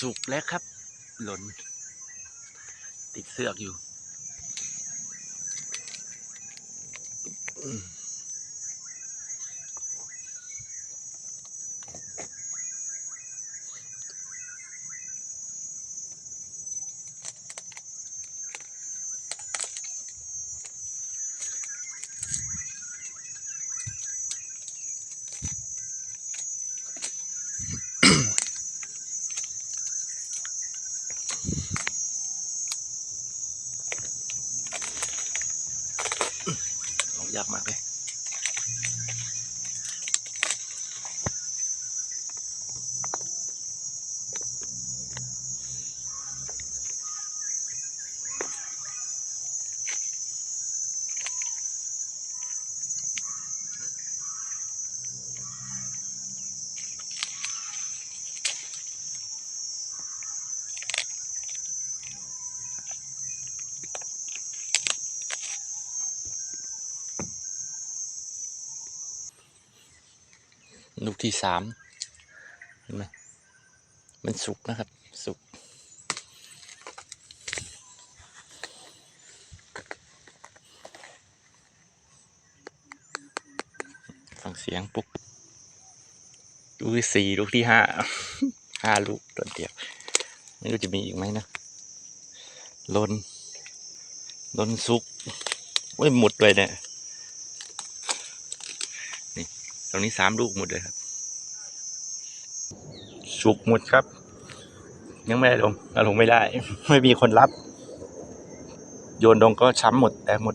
สุกแล้วครับ หล่น ติดเสือกอยู่ ยากมากเลย ลูกที่สามเห็นไหมมันสุกนะครับ สุกฟังเสียงปุ๊บลูกที่สี่ลูกที่ห้าห้าลูกตัวเดียว ไม่รู้จะมีอีกไหมนะลนลนสุกโอ้ยหมดเลยเนี่ย นี่ ตรงนี้สามลูกหมดเลยครับ สุกหมดครับ ยังไม่ได้ลงลงไม่ได้ ไม่มีคนรับ โยนลงก็ช้ำหมดแต่หมด